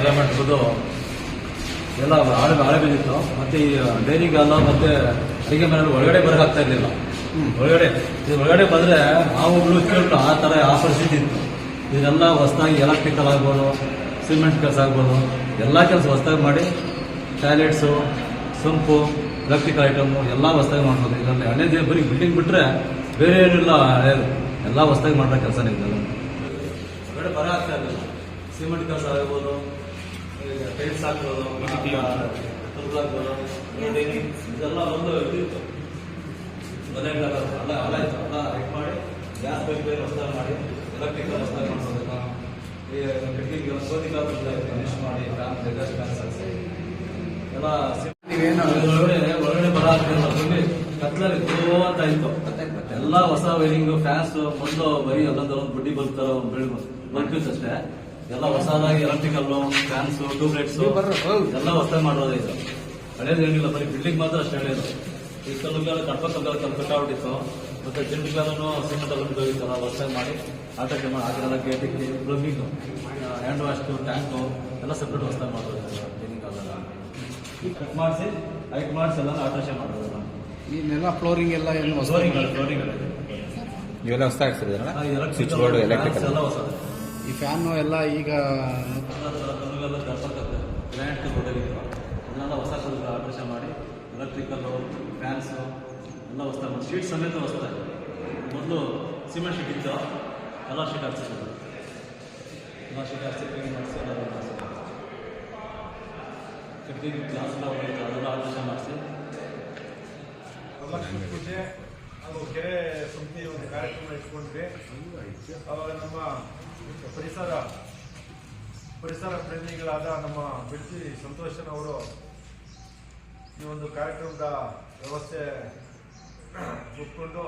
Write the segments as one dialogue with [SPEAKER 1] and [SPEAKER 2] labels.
[SPEAKER 1] ಎಲೆಮೆಂಟ್ದು ಎಲ್ಲ ಹಾಳೆ ಹಾಳೆ ಬಿದ್ದಿತ್ತು ಮತ್ತೆ ಈ ಡೈನಿಂಗ್ ಅಲ್ಲ ಮತ್ತೆ ಅಡಿಗೆ ಮನೆಯಲ್ಲಿ ಒಳಗಡೆ ಬರಕ್ ಆಗ್ತಾ ಇರ್ಲಿಲ್ಲ ಒಳಗಡೆ ಇದು ಒಳಗಡೆ ಬಂದ್ರೆ ನಾವುಗಳು ಕೇಳ್ತು ಆ ತರ ಆ ಪರಿಸ್ಥಿತಿ ಇತ್ತು. ಇದೆಲ್ಲ ಹೊಸದಾಗಿ ಎಲೆಕ್ಟ್ರಿಕಲ್ ಆಗ್ಬೋದು ಸಿಮೆಂಟ್ ಕೆಲಸ ಆಗ್ಬೋದು. ಎಲ್ಲ ಕೆಲಸ ಹೊಸದಾಗಿ ಮಾಡಿ ಟಾಯ್ಲೆಟ್ಸು ಸಂಪು ಎಲೆಕ್ಟ್ರಿಕಲ್ ಐಟಮು ಎಲ್ಲ ಹೊಸದಾಗಿ ಮಾಡ್ಬೋದು. ಇದರಲ್ಲಿ ಹಳೇದೇ ಬರೀ ಬಿಲ್ಡಿಂಗ್ ಬಿಟ್ರೆ ಬೇರೆ ಏನಿಲ್ಲ ಹಳೇದು ಎಲ್ಲ ಹೊಸದಾಗಿ ಮಾಡೋ ಕೆಲಸ ಇದೆಲ್ಲ ಹೊರಗಡೆ ಬರ ಆಗ್ತಾ ಇರಲಿಲ್ಲ. ಸಿಮೆಂಟ್ ಕೆಲಸ ಆಗ್ಬೋದು ಟೈಲ್ಸ್ ಹಾಕೋದು ಇದೆಲ್ಲ ಒಂದು ಇದಿತ್ತು ಮನೆಗಳೆಲ್ಲ ಅಲ್ಲ ಅಲ್ಲ ಇತ್ತು ಅಲ್ಲ ರೆಡ್ ಮಾಡಿ ಗ್ಯಾಸ್ ಪೈಪ್ ಹೊಸದಾಗಿ ಮಾಡಿ ಎಲೆಕ್ಟ್ರಿಕ್ ಹೊಸದಾಗಿ ಈ ಕಿಟಕಿಗೆ ಸೋದಿ ಕಾಲ ಫಿನಿಶ್ ಮಾಡಿ ಫ್ಯಾನ್ ಎಲ್ಲ ಒಳಗಡೆ ಒಳಗಡೆ ಬರ ಕತ್ಲಲ್ಲಿ ತೋ ಅಂತ ಇತ್ತು ಎಲ್ಲ ಹೊಸ ವೈರಿಂಗ್ ಫ್ಯಾನ್ಸ್ ಮೊದಲು ಬರೀ ಎಲ್ಲದರ ಒಂದು ಬಡ್ಡಿ ಬಲ್ಬ್ ತರ ಬಲ್ಬ್ಸ್ ಅಷ್ಟೇ. ಎಲ್ಲ ಹೊಸದಾಗಿ ಎಲೆಕ್ಟ್ರಿಕಲ್ ಫ್ಯಾನ್ಸ್ ಟ್ಯೂಬ್ ಲೈಟ್ಸ್
[SPEAKER 2] ನೀವು ಬರ್ರಿ, ಹೌದು.
[SPEAKER 1] ಎಲ್ಲ ಹೊಸದಾಗಿ ಮಾಡೋದು ಇದು. ಹಳೇದು ಏನಿಲ್ಲ ಬರೀ ಬಿಲ್ಡಿಂಗ್ ಮಾತ್ರ ಅಷ್ಟು ಹಳೇದು. ಈ ಕಲ್ಲುಗಳ ಕಡ್ಪ ಕಲ್ಲುಗಳ ಕಲ್ಲು ಕಟ್ಟಾಗ್ಬಿಟ್ಟಿತ್ತು ಮತ್ತೆ ಕಲ್ಲನ್ನು ಸಿಮೆಂಟ್ ಎಲ್ಲ ಹೋಗಿತ್ತಲ್ಲ ಹೊಸದಾಗಿ ಮಾಡಿ ಆಟಕ್ಕೆ ಮಾಡಿ ಅದೆಲ್ಲ ಗೇಟಿಗೆ ಪ್ಲಂಬಿಂಗ್ ಹ್ಯಾಂಡ್ ವಾಶ್ ಟ್ಯಾಂಕು ಎಲ್ಲ ಸಪ್ರೇಟ್ ಹೊಸದಾಗಿ ಮಾಡೋದು ಕ್ಲೀನಿಂಗ್ ಈ ಕಟ್ ಮಾಡಿಸಿ ಹೈಟ್ ಮಾಡಿಸಿ ಎಲ್ಲ ಆಟೋಶೆ ಮಾಡೋದು
[SPEAKER 2] ಇನ್ನೆಲ್ಲ ಫ್ಲೋರಿಂಗ್ ಎಲ್ಲ ಏನು ಹೊಸ
[SPEAKER 1] ಫ್ಲೋರಿಂಗ್ ಫ್ಲೋರಿಂಗ್
[SPEAKER 3] ಇವೆಲ್ಲ ಹೊಸ ಹಾಕ್ಸಿದ್ರೆ ಸ್ವಿಚ್ ಬೋರ್ಡ್ ಎಲೆಕ್ಟ್ರಿಕಲ್
[SPEAKER 1] ಎಲ್ಲ ಹೊಸದು
[SPEAKER 2] ಈ ಫ್ಯಾನು ಎಲ್ಲ ಈಗ
[SPEAKER 1] ಅದನ್ನೆಲ್ಲ ಹೊಸ ಮಾಡಿ ಎಲೆಕ್ಟ್ರಿಕಲ್ಲು ಫ್ಯಾನ್ಸು ಎಲ್ಲ ಸಮೇತ ಮೊದಲು ಸಿಮೆಂಟ್ ಶೀಟ್ ಇತ್ತು ಎಲ್ಲ ಶೀಟ್ ಹಾಕ್ಸಿದ್ರು ಎಲ್ಲ ಶೀಟ್ ಹಾಕ್ಸಿ ಮಾಡಿಸಿ ಎಲ್ಲ ಗ್ಲಾಸ್ ಎಲ್ಲ ಮಾಡಿಸಿ
[SPEAKER 4] ಪೂಜೆ ಹಾಗೂ ಕೆರೆ ಸಮಿತಿ ಒಂದು ಕಾರ್ಯಕ್ರಮ ಇಟ್ಕೊಂಡ್ವಿ. ಅವಾಗ ನಮ್ಮ ಪರಿಸರ ಪರಿಸರ ಪ್ರೇಮಿಗಳಾದ ನಮ್ಮ ಬಿಡ್ತಿ ಸಂತೋಷನವರು ಈ ಒಂದು ಕಾರ್ಯಕ್ರಮದ ವ್ಯವಸ್ಥೆ ಉಟ್ಕೊಂಡು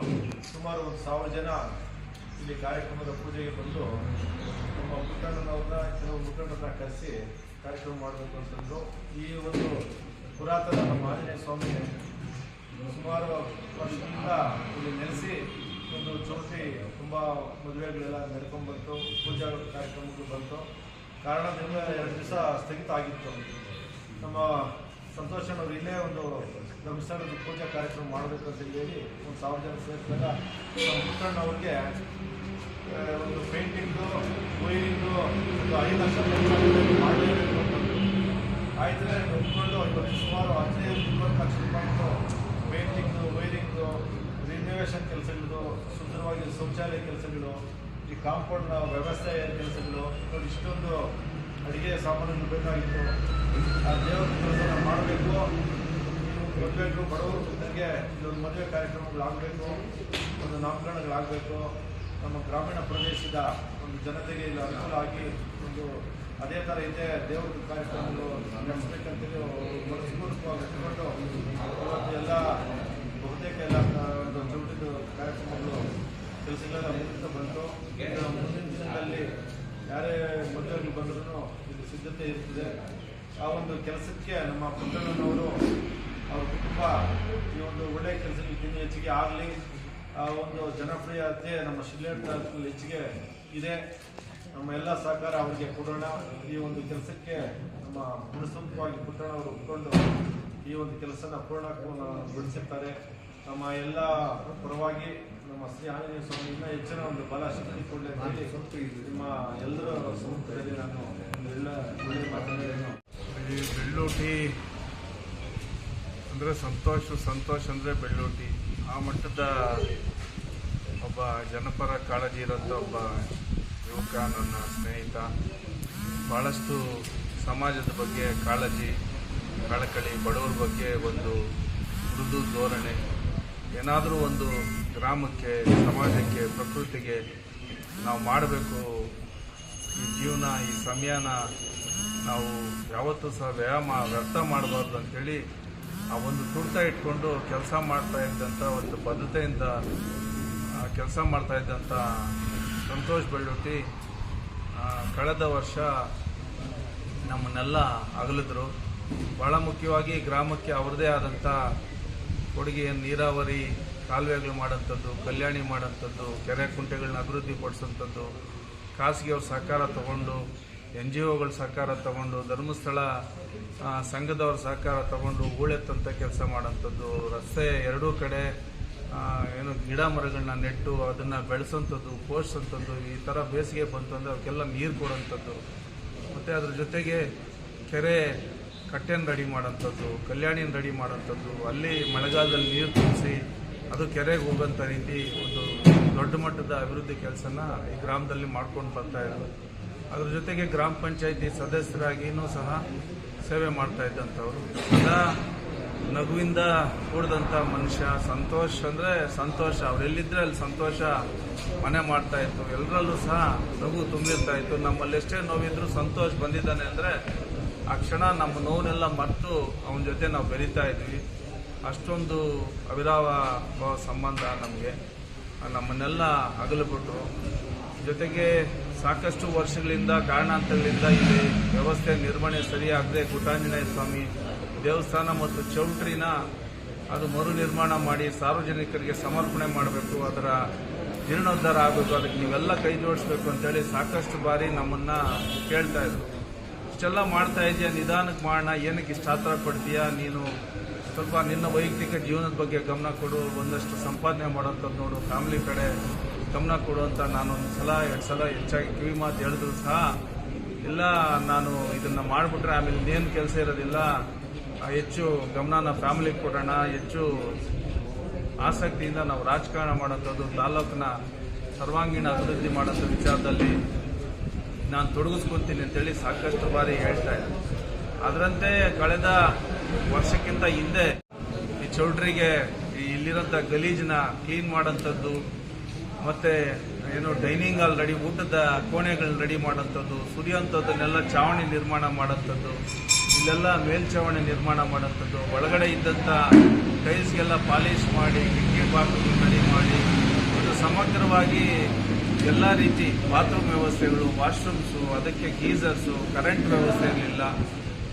[SPEAKER 4] ಸುಮಾರು ಒಂದು ಸಾವಿರ ಜನ ಇಲ್ಲಿ ಕಾರ್ಯಕ್ರಮದ ಪೂಜೆಗೆ ಬಂದು ನಮ್ಮ ಮುಖಂಡನವ್ರನ್ನ ಕೆಲವು ಮುಖಂಡರನ್ನ ಕರೆಸಿ ಕಾರ್ಯಕ್ರಮ ಮಾಡಬೇಕು ಅಂತಂದು ಈ ಒಂದು ಪುರಾತನ ನಮ್ಮ ಆಂಜನೇಯ ಸ್ವಾಮಿ ಸುಮಾರು ವರ್ಷದಿಂದ ಇಲ್ಲಿ ನೆಲೆಸಿ ಒಂದು ಚೌಟ್ರಿ ತುಂಬ ಮದುವೆಗಳೆಲ್ಲ ನಡ್ಕೊಂಡ್ಬಂತು ಪೂಜಾ ಕಾರ್ಯಕ್ರಮಗಳು ಬಂತು ಕಾರಣದಿಂದ ಎರಡು ದಿವಸ ಸ್ಥಗಿತ ಆಗಿತ್ತು ನಮ್ಮ ಸಂತೋಷನವರು ಇಲ್ಲೇ ಒಂದು ಧರ್ಮಸ್ಥಳದ ಪೂಜಾ ಕಾರ್ಯಕ್ರಮ ಮಾಡಬೇಕು ಅಂತ ಹೇಳಿ ಒಂದು ಸಾವಿರ ಜನ ಸೇರಿದಾಗ ನಮ್ಮ ಪುಟ್ಟಣ್ಣವ್ರಿಗೆ ಒಂದು ಪೇಂಟಿಂಗು, ವೈರಿಂಗು ಒಂದು ಐದು ಲಕ್ಷ ರೂಪಾಯಿ ಮಾಡಲೇಬೇಕು. ಆಯ್ತು ಒಪ್ಕೊಂಡು ಇವತ್ತು ಸುಮಾರು ಹದಿನೈದು, ಇಪ್ಪತ್ತು ಲಕ್ಷ ರೂಪಾಯಿದು ಪೇಂಟಿಂಗು ವೈರಿಂಗು ರಿನೋವೇಶನ್ ಕೆಲಸಗಳು, ಸುಂದರವಾಗಿ ಶೌಚಾಲಯ ಕೆಲಸಗಳು, ಈ ಕಾಂಪೌಂಡ್ನ ವ್ಯವಸ್ಥೆ ಕೆಲಸಗಳು ನೋಡಿ ಇಷ್ಟೊಂದು ಅಡುಗೆ ಸಾಮಾನುಗಳು ಬೇಕಾಗಿತ್ತು. ಆ ದೇವರ ಕೆಲಸ ಮಾಡಬೇಕು ಬರಬೇಕು, ಬಡವರು ಬಂದಂಗೆ ಇಲ್ಲೊಂದು ಮದುವೆ ಕಾರ್ಯಕ್ರಮಗಳಾಗಬೇಕು ಒಂದು ನಾಮಕರಣಗಳಾಗಬೇಕು. ನಮ್ಮ ಗ್ರಾಮೀಣ ಪ್ರದೇಶದ ಒಂದು ಜನತೆಗೆ ಇಲ್ಲಿ ಅನುಕೂಲ ಆಗಿ ಒಂದು ಅದೇ ಥರ ಇದೆ ದೇವ್ರ ಕಾರ್ಯಕ್ರಮಗಳು ನಡೆಸ್ಬೇಕಂತೇಳಿ ಇಟ್ಕೊಂಡು ಇವತ್ತು ಎಲ್ಲ ಬಹುತೇಕ ಎಲ್ಲ ಒಂದು ಚೌಟಿದು ಕಾರ್ಯಕ್ರಮಗಳು ಕೆಲಸಗಳೆಲ್ಲ ಮುಂದಿನ ಬಂತು. ಮುಂದಿನ ದಿನಗಳಲ್ಲಿ ಯಾರೇ ಮದುವೆಗಳು ಬಂದ್ರೂ ಇದು ಸಿದ್ಧತೆ ಇರ್ತದೆ. ಆ ಒಂದು ಕೆಲಸಕ್ಕೆ ನಮ್ಮ ಪುಟ್ಟಣ್ಣನವರು ಅವ್ರ ಕುಟುಂಬ ಈ ಒಂದು ಒಳ್ಳೆಯ ಕೆಲಸಕ್ಕೆ ಇನ್ನೂ ಹೆಚ್ಚಿಗೆ ಆಗಲಿ. ಆ ಒಂದು ಜನಪ್ರಿಯತೆ ನಮ್ಮ ಶಿಲ್ಲೆ ತಾಲೂಕಿನಲ್ಲಿ ಹೆಚ್ಚಿಗೆ ಇದೆ. ನಮ್ಮ ಎಲ್ಲ ಸಹಕಾರ ಅವರಿಗೆ ಕೊಡೋಣ. ಈ ಒಂದು ಕೆಲಸಕ್ಕೆ ನಮ್ಮ ಮನಸ್ಸಂತವಾಗಿ ಪುಟ್ಟಣ್ಣವರು ಒಪ್ಕೊಂಡು ಈ ಒಂದು ಕೆಲಸನ ಬಿಡಿಸಿರ್ತಾರೆ. ನಮ್ಮ ಎಲ್ಲ ಪರವಾಗಿ ನಮ್ಮ ಶ್ರೀ ಆಂಜನೇಯ ಸ್ವಾಮಿ ಇನ್ನೂ ಹೆಚ್ಚಿನ ಒಂದು ಬಲ ಶಕ್ತಿ ಕೊಡಲಿ ನಿಮ್ಮ ಎಲ್ಲರ ಸಮುದ್ರದಲ್ಲಿ ನಾನು ಎಲ್ಲ ಒಳ್ಳೆಯ
[SPEAKER 5] ಈ ಬೆಳ್ಳೂಟಿ ಅಂದರೆ ಸಂತೋಷ ಸಂತೋಷ ಅಂದರೆ ಬೆಳ್ಳೂಟಿ. ಆ ಮಟ್ಟದ ಒಬ್ಬ ಜನಪರ ಕಾಳಜಿ ಇರೋಂಥ ಒಬ್ಬ ಯುವಕ ನನ್ನ ಸ್ನೇಹಿತ ಭಾಳಷ್ಟು ಸಮಾಜದ ಬಗ್ಗೆ, ಕಾಳಜಿ, ಕಳಕಳಿ, ಬಡವರ ಬಗ್ಗೆ ಒಂದು ಮೃದು ಧೋರಣೆ. ಏನಾದರೂ ಒಂದು ಗ್ರಾಮಕ್ಕೆ, ಸಮಾಜಕ್ಕೆ, ಪ್ರಕೃತಿಗೆ ನಾವು ಮಾಡಬೇಕು, ಈ ಜೀವನ, ಈ ಸಮಯನ ನಾವು ಯಾವತ್ತೂ ಸಹ ವ್ಯಾಯಾಮ, ವ್ಯರ್ಥ ಮಾಡಬಾರ್ದು ಅಂಥೇಳಿ ಆ ಒಂದು ತುರ್ತ ಇಟ್ಕೊಂಡು ಕೆಲಸ ಮಾಡ್ತಾ ಇದ್ದಂಥ ಒಂದು ಬದ್ಧತೆಯಿಂದ ಕೆಲಸ ಮಾಡ್ತಾ ಇದ್ದಂಥ ಸಂತೋಷ್ ಬೆಳ್ಳೊಟ್ಟಿ ಕಳೆದ ವರ್ಷ ನಮ್ಮನ್ನೆಲ್ಲ ಅಗಲಿದ್ರು. ಭಾಳ ಮುಖ್ಯವಾಗಿ ಗ್ರಾಮಕ್ಕೆ ಅವರದೇ ಆದಂಥ ಕೊಡುಗೆ ನೀರಾವರಿ ಕಾಲುವೆಗಳು ಮಾಡೋಂಥದ್ದು ಕಲ್ಯಾಣಿ ಮಾಡೋಂಥದ್ದು ಕೆರೆ ಕುಂಟೆಗಳನ್ನ ಅಭಿವೃದ್ಧಿ ಪಡಿಸೋಂಥದ್ದು ಖಾಸಗಿಯವ್ರ ಸಹಕಾರ ತಗೊಂಡು, ಎನ್ ಜಿ ಒಗಳ ಸಹಕಾರ ತಗೊಂಡು, ಧರ್ಮಸ್ಥಳ ಸಂಘದವ್ರ ಸಹಕಾರ ತಗೊಂಡು ಹೂಳೆತ್ತಂಥ ಕೆಲಸ ಮಾಡೋಂಥದ್ದು ರಸ್ತೆ ಎರಡೂ ಕಡೆ ಏನು ಗಿಡ ಮರಗಳನ್ನ ನೆಟ್ಟು ಅದನ್ನು ಬೆಳೆಸೋಂಥದ್ದು, ಪೋಷಿಸೋಂಥದ್ದು, ಈ ಥರ ಬೇಸಿಗೆ ಬಂತು ಅಂದರೆ ಅವಕ್ಕೆಲ್ಲ ನೀರು ಕೊಡೋಂಥದ್ದು. ಮತ್ತು ಅದ್ರ ಜೊತೆಗೆ ಕೆರೆ ಕಟ್ಟೆನ ರೆಡಿ ಮಾಡೋಂಥದ್ದು, ಕಲ್ಯಾಣಿನ ರೆಡಿ ಮಾಡೋಂಥದ್ದು, ಅಲ್ಲಿ ಮಳೆಗಾಲದಲ್ಲಿ ನೀರು ತುಂಬಿಸಿ ಅದು ಕೆರೆಗೆ ಹೋಗೋಂಥ ರೀತಿ ಒಂದು ದೊಡ್ಡ ಮಟ್ಟದ ಅಭಿವೃದ್ಧಿ ಕೆಲಸನ ಈ ಗ್ರಾಮದಲ್ಲಿ ಮಾಡ್ಕೊಂಡು ಬರ್ತಾಯಿದ್ರು ಅದ್ರ ಜೊತೆಗೆ ಗ್ರಾಮ ಪಂಚಾಯಿತಿ ಸದಸ್ಯರಾಗಿಯೂ ಸಹ ಸೇವೆ ಮಾಡ್ತಾ ಇದ್ದಂಥವ್ರು. ಸದಾ ನಗುವಿಂದ ಕೂಡಿದಂಥ ಮನುಷ್ಯ ಸಂತೋಷ ಅಂದರೆ ಸಂತೋಷ. ಅವರೆಲ್ಲಿದ್ದರೆ ಅಲ್ಲಿ ಸಂತೋಷ ಮನೆ ಮಾಡ್ತಾ ಇತ್ತು. ಎಲ್ಲರಲ್ಲೂ ಸಹ ನಗು ತುಂಬಿರ್ತಾ ಇತ್ತು. ನಮ್ಮಲ್ಲಿ ಎಷ್ಟೇ ನೋವಿದ್ರು ಸಂತೋಷ ಬಂದಿದ್ದಾನೆ ಅಂದರೆ ಆ ಕ್ಷಣ ನಮ್ಮ ನೋವನ್ನೆಲ್ಲ ಮರೆತು ಅವನ ಜೊತೆ ನಾವು ಬೆರೀತಾ ಇದ್ವಿ. ಅಷ್ಟೊಂದು ಅವಿರಾವ ಸಂಬಂಧ ನಮಗೆ. ನಮ್ಮನ್ನೆಲ್ಲ ಅಗಲುಬಿಟ್ರು ಜೊತೆಗೆ ಸಾಕಷ್ಟು ವರ್ಷಗಳಿಂದ ಕಾರಣಾಂತರಗಳಿಂದ ಇಲ್ಲಿ ವ್ಯವಸ್ಥೆ ನಿರ್ವಹಣೆ ಸರಿಯಾಗದೆ ಗುಟಾಂಜನೇಯ ಸ್ವಾಮಿ ದೇವಸ್ಥಾನ ಮತ್ತು ಚೌಲ್ಟ್ರಿನ ಅದು ಮರು ನಿರ್ಮಾಣ ಮಾಡಿ ಸಾರ್ವಜನಿಕರಿಗೆ ಸಮರ್ಪಣೆ ಮಾಡಬೇಕು, ಅದರ ಜೀರ್ಣೋದ್ಧಾರ ಆಗಬೇಕು, ಅದಕ್ಕೆ ನೀವೆಲ್ಲ ಕೈ ಜೋಡಿಸ್ಬೇಕು ಅಂತೇಳಿ ಸಾಕಷ್ಟು ಬಾರಿ ನಮ್ಮನ್ನ ಕೇಳ್ತಾ ಇದ್ರು. ಇಷ್ಟೆಲ್ಲ ಮಾಡ್ತಾ ಇದೆಯಾ ನಿಧಾನಕ್ಕೆ ಮಾಡೋಣ ಏನಕ್ಕೆ ಇಷ್ಟ ಆತರ ಪಡ್ತೀಯಾ, ನೀನು ಸ್ವಲ್ಪ ನಿನ್ನ ವೈಯಕ್ತಿಕ ಜೀವನದ ಬಗ್ಗೆ ಗಮನ ಕೊಡು, ಒಂದಷ್ಟು ಸಂಪಾದನೆ ಮಾಡೋಂಥದ್ದು ನೋಡು, ಫ್ಯಾಮಿಲಿ ಕಡೆ ಗಮನ ಕೊಡು ಅಂತ ನಾನು ಒಂದು ಸಲ, ಎರಡು ಸಲ ಹೆಚ್ಚಾಗಿ ಕಿವಿ ಮಾತು ಹೇಳಿದ್ರು ಸಹ, ಇಲ್ಲ, ನಾನು ಇದನ್ನು ಮಾಡಿಬಿಟ್ರೆ ಆಮೇಲೆ ಇನ್ನೇನು ಕೆಲಸ ಇರೋದಿಲ್ಲ ಹೆಚ್ಚು ಗಮನನ ಫ್ಯಾಮಿಲಿಗೆ ಕೊಡೋಣ, ಹೆಚ್ಚು ಆಸಕ್ತಿಯಿಂದ ನಾವು ರಾಜಕಾರಣ ಮಾಡೋಂಥದ್ದು ತಾಲೂಕಿನ ಸರ್ವಾಂಗೀಣ ಅಭಿವೃದ್ಧಿ ಮಾಡೋಂಥ ವಿಚಾರದಲ್ಲಿ ನಾನು ತೊಡಗಿಸ್ಕೊತೀನಿ ಅಂತೇಳಿ ಸಾಕಷ್ಟು ಬಾರಿ ಹೇಳ್ತಾ ಇದ್ದೆ. ಅದರಂತೆ ಕಳೆದ ವರ್ಷಕ್ಕಿಂತ ಹಿಂದೆ ಈ ಚೌಲ್ಟ್ರಿಗೆ ಇಲ್ಲಿರೋಂಥ ಗಲೀಜನ್ನ ಕ್ಲೀನ್ ಮಾಡೋಂಥದ್ದು, ಮತ್ತು ಏನು ಡೈನಿಂಗ್ ಹಾಲ್ ರೆಡಿ ಊಟದ ಕೋಣೆಗಳನ್ನ ರೆಡಿ ಮಾಡೋಂಥದ್ದು ಸುರಿಯೋಂಥದ್ದನ್ನೆಲ್ಲ ಚಾವಣಿ ನಿರ್ಮಾಣ ಮಾಡೋಂಥದ್ದು ಇಲ್ಲೆಲ್ಲ ಮೇಲ್ಚಾವಣಿ ನಿರ್ಮಾಣ ಮಾಡೋಂಥದ್ದು ಒಳಗಡೆ ಇದ್ದಂಥ ಟೈಲ್ಸ್ಗೆಲ್ಲ ಪಾಲಿಶ್ ಮಾಡಿ, ಕಿಟಕಿ ಬಾತ್ರೂಮ್ ರೆಡಿ ಮಾಡಿ, ಒಂದು ಸಮಗ್ರವಾಗಿ ಎಲ್ಲ ರೀತಿ ಬಾತ್ರೂಮ್ ವ್ಯವಸ್ಥೆಗಳು, ವಾಶ್ರೂಮ್ಸು, ಅದಕ್ಕೆ ಗೀಸರ್ಸು, ಕರೆಂಟ್ ವ್ಯವಸ್ಥೆ ಇರಲಿಲ್ಲ.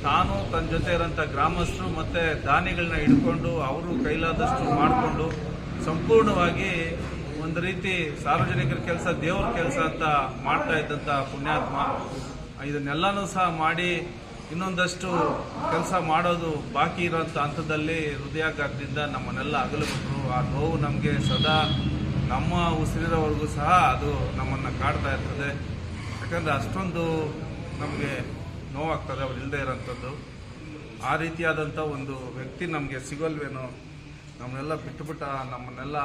[SPEAKER 5] ತಾನು ತನ್ನ ಜೊತೆ ಇರೋಂಥ ಗ್ರಾಮಸ್ಥರು ಮತ್ತು ದಾನಿಗಳನ್ನ ಹಿಡ್ಕೊಂಡು ಅವರು ಕೈಲಾದಷ್ಟು ಮಾಡಿಕೊಂಡು ಸಂಪೂರ್ಣವಾಗಿ ಒಂದು ರೀತಿ ಸಾರ್ವಜನಿಕರ ಕೆಲಸ, ದೇವ್ರ ಕೆಲಸ ಅಂತ ಮಾಡ್ತಾ ಇದ್ದಂಥ ಪುಣ್ಯಾತ್ಮ. ಇದನ್ನೆಲ್ಲನೂ ಸಹ ಮಾಡಿ ಇನ್ನೊಂದಷ್ಟು ಕೆಲಸ ಮಾಡೋದು ಬಾಕಿ ಇರೋಂಥ ಹಂತದಲ್ಲಿ ಹೃದಯಾಘಾತದಿಂದ ನಮ್ಮನ್ನೆಲ್ಲ ಅಗಲಬಿಟ್ರು. ಆ ನೋವು ನಮಗೆ ಸದಾ ನಮ್ಮ ಉಸಿರಿರೋವರೆಗೂ ಸಹ ಅದು ನಮ್ಮನ್ನು ಕಾಡ್ತಾ ಇರ್ತದೆ. ಯಾಕಂದರೆ ಅಷ್ಟೊಂದು ನಮಗೆ ನೋವಾಗ್ತದೆ, ಅವ್ರು ಇಲ್ಲದೆ ಇರೋಂಥದ್ದು. ಆ ರೀತಿಯಾದಂಥ ಒಂದು ವ್ಯಕ್ತಿ ನಮಗೆ ಸಿಗೋಲ್ವೇನೋ, ನಮ್ಮನ್ನೆಲ್ಲ ಬಿಟ್ಟುಬಿಟ್ಟ ನಮ್ಮನ್ನೆಲ್ಲ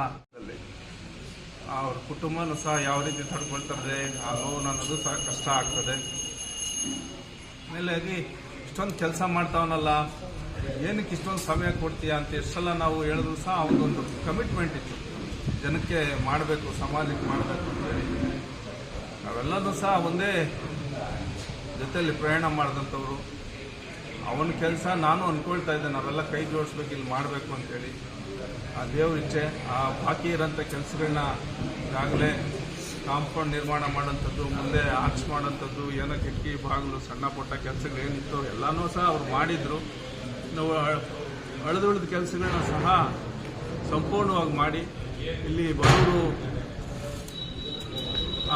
[SPEAKER 5] ಅವ್ರ ಕುಟುಂಬನೂ ಸಹ ಯಾವ ರೀತಿ ತಡ್ಕೊಳ್ತಾರೆ ಆ ನೋವು ಅನ್ನೋದು ಸಹ ಕಷ್ಟ ಆಗ್ತದೆ. ಆಮೇಲೆ ಇಷ್ಟೊಂದು ಕೆಲಸ ಮಾಡ್ತಾವನಲ್ಲ, ಏನಕ್ಕೆ ಇಷ್ಟೊಂದು ಸಮಯ ಕೊಡ್ತೀಯ ಅಂತ ಎಷ್ಟೆಲ್ಲ ನಾವು ಹೇಳಿದ್ರು ಸಹ ಅವನೊಂದು ಕಮಿಟ್ಮೆಂಟ್ ಇತ್ತು. ಜನಕ್ಕೆ ಮಾಡಬೇಕು, ಸಮಾಜಕ್ಕೆ ಮಾಡಬೇಕು ಅಂತೇಳಿ ನಾವೆಲ್ಲರೂ ಸಹ ಒಂದೇ ಜೊತೆಯಲ್ಲಿ ಪ್ರಯಾಣ ಮಾಡಿದಂಥವ್ರು. ಅವನ ಕೆಲಸ ನಾನು ಅಂದ್ಕೊಳ್ತಾ ಇದ್ದೆ, ನಾವೆಲ್ಲ ಕೈ ಜೋಡಿಸ್ಬೇಕು, ಇಲ್ಲಿ ಮಾಡಬೇಕು ಅಂತೇಳಿ ಆ ದೇವ್ರ ಇಚ್ಛೆ, ಆ ಬಾಕಿ ಇರೋಂಥ ಕೆಲಸಗಳನ್ನ ಈಗಾಗಲೇ ಕಾಂಪೌಂಡ್ ನಿರ್ಮಾಣ ಮಾಡೋಂಥದ್ದು ಮುಂದೆ ಆರ್ಚ್ ಮಾಡೋಂಥದ್ದು ಏನೋ ಕಿಟಕಿ ಬಾಗಿಲು, ಸಣ್ಣ ಪುಟ್ಟ ಕೆಲಸಗಳು ಏನಿತ್ತು, ಎಲ್ಲನೂ ಸಹ ಅವ್ರು ಮಾಡಿದರು. ನಾವು ಅಳದುಳಿದ ಕೆಲಸಗಳನ್ನ ಸಹ ಸಂಪೂರ್ಣವಾಗಿ ಮಾಡಿ, ಇಲ್ಲಿ ಬಡವರು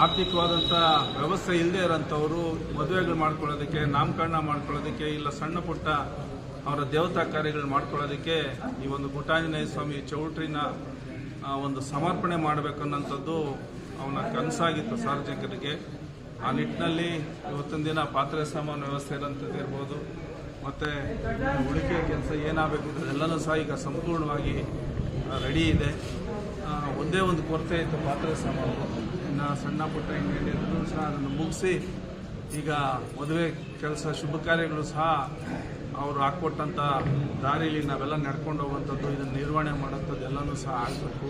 [SPEAKER 5] ಆರ್ಥಿಕವಾದಂಥ ವ್ಯವಸ್ಥೆ ಇಲ್ಲದೆ ಇರೋಂಥವರು ಮದುವೆಗಳು ಮಾಡ್ಕೊಳ್ಳೋದಕ್ಕೆ, ನಾಮಕರಣ ಮಾಡ್ಕೊಳ್ಳೋದಕ್ಕೆ, ಇಲ್ಲ ಸಣ್ಣ ಪುಟ್ಟ ಅವರ ದೇವತಾ ಕಾರ್ಯಗಳು ಮಾಡ್ಕೊಳ್ಳೋದಕ್ಕೆ ಈ ಒಂದು ಗುಟಾಂಜನೇಯ ಸ್ವಾಮಿ ಚೌಟ್ರಿನ ಒಂದು ಸಮರ್ಪಣೆ ಮಾಡಬೇಕನ್ನೋಂಥದ್ದು ಅವನ ಕನಸಾಗಿತ್ತು ಸಾರ್ವಜನಿಕರಿಗೆ. ಆ ನಿಟ್ಟಿನಲ್ಲಿ ಇವತ್ತಿನ ದಿನ ಪಾತ್ರೆ ಸಾಮಾನು ವ್ಯವಸ್ಥೆ ಇರೋಂಥದ್ದು ಇರ್ಬೋದು. ಮತ್ತು ಉಳಿಕೆ ಕೆಲಸ ಏನಾಗಬೇಕು ಅದೆಲ್ಲನೂ ಸಹ ಈಗ ಸಂಪೂರ್ಣವಾಗಿ ರೆಡಿ ಇದೆ. ಒಂದೇ ಒಂದು ಕೊರತೆ ಇತ್ತು ಪಾತ್ರೆ ಸಾಮಾನು. ಇನ್ನು ಸಣ್ಣ ಪುಟ್ಟ ಇನ್ನೇನಿದ್ರು ಸಹ ಅದನ್ನು ಮುಗಿಸಿ ಈಗ ಮದುವೆ ಕೆಲಸ ಶುಭ ಕಾರ್ಯಗಳು ಸಹ ಅವರು ಹಾಕ್ಕೊಟ್ಟಂಥ ದಾರಿಲಿ ನಾವೆಲ್ಲ ನಡ್ಕೊಂಡು ಹೋಗುವಂಥದ್ದು, ಇದನ್ನು ನಿರ್ವಹಣೆ ಮಾಡೋಂಥದ್ದು ಎಲ್ಲನೂ ಸಹ ಆಗಬೇಕು.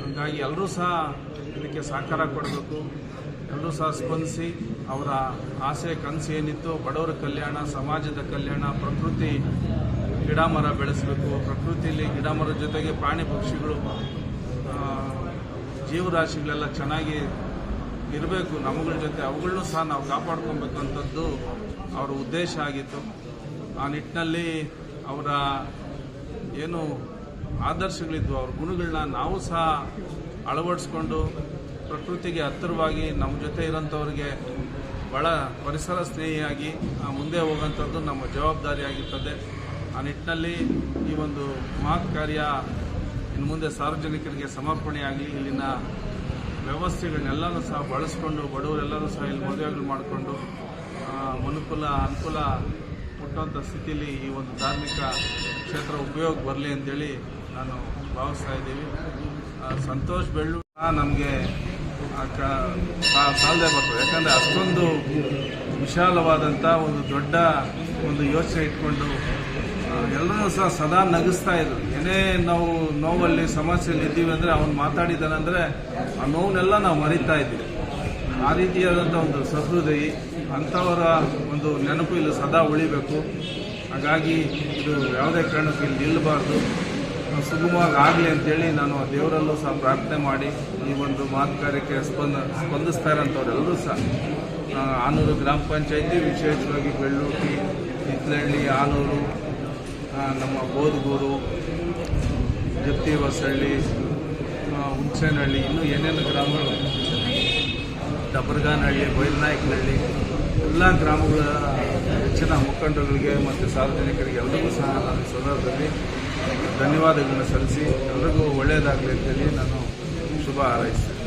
[SPEAKER 5] ಹಾಗಾಗಿ ಎಲ್ಲರೂ ಸಹ ಇದಕ್ಕೆ ಸಹಕಾರ ಕೊಡಬೇಕು. ಎಲ್ಲರೂ ಸಹ ಸ್ಪಂದಿಸಿ ಅವರ ಆಸೆ ಕನಸು ಏನಿತ್ತು ಬಡವರ ಕಲ್ಯಾಣ, ಸಮಾಜದ ಕಲ್ಯಾಣ, ಪ್ರಕೃತಿ ಗಿಡ ಮರ ಬೆಳೆಸಬೇಕು. ಪ್ರಕೃತಿಯಲ್ಲಿ ಗಿಡ ಮರದ ಜೊತೆಗೆ ಪ್ರಾಣಿ ಪಕ್ಷಿಗಳು ಜೀವರಾಶಿಗಳೆಲ್ಲ ಚೆನ್ನಾಗಿ ಇರಬೇಕು. ನಮ್ಮಗಳ ಜೊತೆ ಅವುಗಳನ್ನೂ ಸಹ ನಾವು ಕಾಪಾಡ್ಕೊಬೇಕಂಥದ್ದು ಅವರ ಉದ್ದೇಶ ಆಗಿತ್ತು. ಆ ನಿಟ್ಟಿನಲ್ಲಿ ಅವರ ಏನು ಆದರ್ಶಗಳಿದ್ವು, ಅವ್ರ ಗುಣಗಳನ್ನ ನಾವು ಸಹ ಅಳವಡಿಸ್ಕೊಂಡು ಪ್ರಕೃತಿಗೆ ಹತ್ತಿರವಾಗಿ ನಮ್ಮ ಜೊತೆ ಇರೋಂಥವ್ರಿಗೆ ಭಾಳ ಪರಿಸರ ಸ್ನೇಹಿಯಾಗಿ ಮುಂದೆ ಹೋಗೋಂಥದ್ದು ನಮ್ಮ ಜವಾಬ್ದಾರಿಯಾಗಿರ್ತದೆ. ಆ ನಿಟ್ಟಿನಲ್ಲಿ ಈ ಒಂದು ಮಹತ್ ಕಾರ್ಯ ಇನ್ನು ಮುಂದೆ ಸಾರ್ವಜನಿಕರಿಗೆ ಸಮರ್ಪಣೆಯಾಗಿ ಇಲ್ಲಿನ ವ್ಯವಸ್ಥೆಗಳನ್ನೆಲ್ಲನೂ ಸಹ ಬಳಸ್ಕೊಂಡು, ಬಡವರೆಲ್ಲರೂ ಸಹ ಇಲ್ಲಿ ಮದುವೆಗಳು ಮಾಡಿಕೊಂಡು ಅನುಕೂಲ ಅನುಕೂಲ ಮುಟ್ಟುವಂಥ ಸ್ಥಿತಿಯಲ್ಲಿ ಈ ಒಂದು ಧಾರ್ಮಿಕ ಕ್ಷೇತ್ರ ಉಪಯೋಗ ಬರಲಿ ಅಂತೇಳಿ ನಾನು ಭಾವಿಸ್ತಾ ಇದ್ದೀವಿ. ಸಂತೋಷ್ ಬೆಳ್ಳು ನಮಗೆ ಸಾಲದೆ ಬರ್ತದೆ. ಯಾಕಂದರೆ ಅಷ್ಟೊಂದು ವಿಶಾಲವಾದಂಥ ಒಂದು ದೊಡ್ಡ ಒಂದು ಯೋಚನೆ ಇಟ್ಕೊಂಡು ಎಲ್ಲರೂ ಸಹ ಸದಾ ನಗಿಸ್ತಾ ಇದ್ರು. ಏನೇ ನಾವು ನೋವಲ್ಲಿ, ಸಮಸ್ಯೆಯಲ್ಲಿ ಇದ್ದೀವಿ ಅಂದರೆ ಅವನು ಮಾತಾಡಿದ್ದಾನಂದರೆ ಆ ನೋವನ್ನೆಲ್ಲ ನಾವು ಮರಿತಾ ಇದ್ದೀವಿ. ಆ ರೀತಿಯಾದಂಥ ಒಂದು ಸಹೃದಯಿ, ಅಂಥವರ ಒಂದು ನೆನಪು ಇಲ್ಲಿ ಸದಾ ಉಳಿಬೇಕು. ಹಾಗಾಗಿ ಇದು ಯಾವುದೇ ಕಾರಣಕ್ಕೂ ಇಲ್ಲಿ ನಿಲ್ಲಬಾರ್ದು. ಸುಗಮವಾಗಿ ಆಗಲಿ ಅಂತೇಳಿ ನಾನು ದೇವರಲ್ಲೂ ಸಹ ಪ್ರಾರ್ಥನೆ ಮಾಡಿ ಈ ಒಂದು ಮಾತು ಕಾರ್ಯಕ್ಕೆ ಸ್ಪಂದ ಸ್ಪಂದಿಸ್ತಾ ಇರೋಂಥವ್ರೆಲ್ಲರೂ ಸಹ ಆನೂರು ಗ್ರಾಮ ಪಂಚಾಯತಿ, ವಿಶೇಷವಾಗಿ ಬೆಳ್ಳೂಟಿ ಹಿತ್ಲಹಳ್ಳಿ ಆನೂರು ನಮ್ಮ ಬೋಧಗೂರು ಜಪ್ತಿ ಹೊಸಳ್ಳಿ ಹುಣಸೇನಹಳ್ಳಿ, ಇನ್ನೂ ಏನೇನು ಗ್ರಾಮಗಳು, ಡಬರ್ಗಾನಹಳ್ಳಿ, ಬೈಲ್ನಾಯಕನಹಳ್ಳಿ, ಎಲ್ಲ ಗ್ರಾಮಗಳ ಹೆಚ್ಚಿನ ಮುಖಂಡರುಗಳಿಗೆ ಮತ್ತು ಸಾರ್ವಜನಿಕರಿಗೆ ಎಲ್ಲರಿಗೂ ಸಹ ನಾನು ಸಂದರ್ಭದಲ್ಲಿ ಧನ್ಯವಾದಗಳನ್ನು ಸಲ್ಲಿಸಿ ಎಲ್ರಿಗೂ ಒಳ್ಳೆಯದಾಗಲಿ ಅಂತೇಳಿ ನಾನು ಶುಭ ಹಾರೈಸ್ತೇನೆ.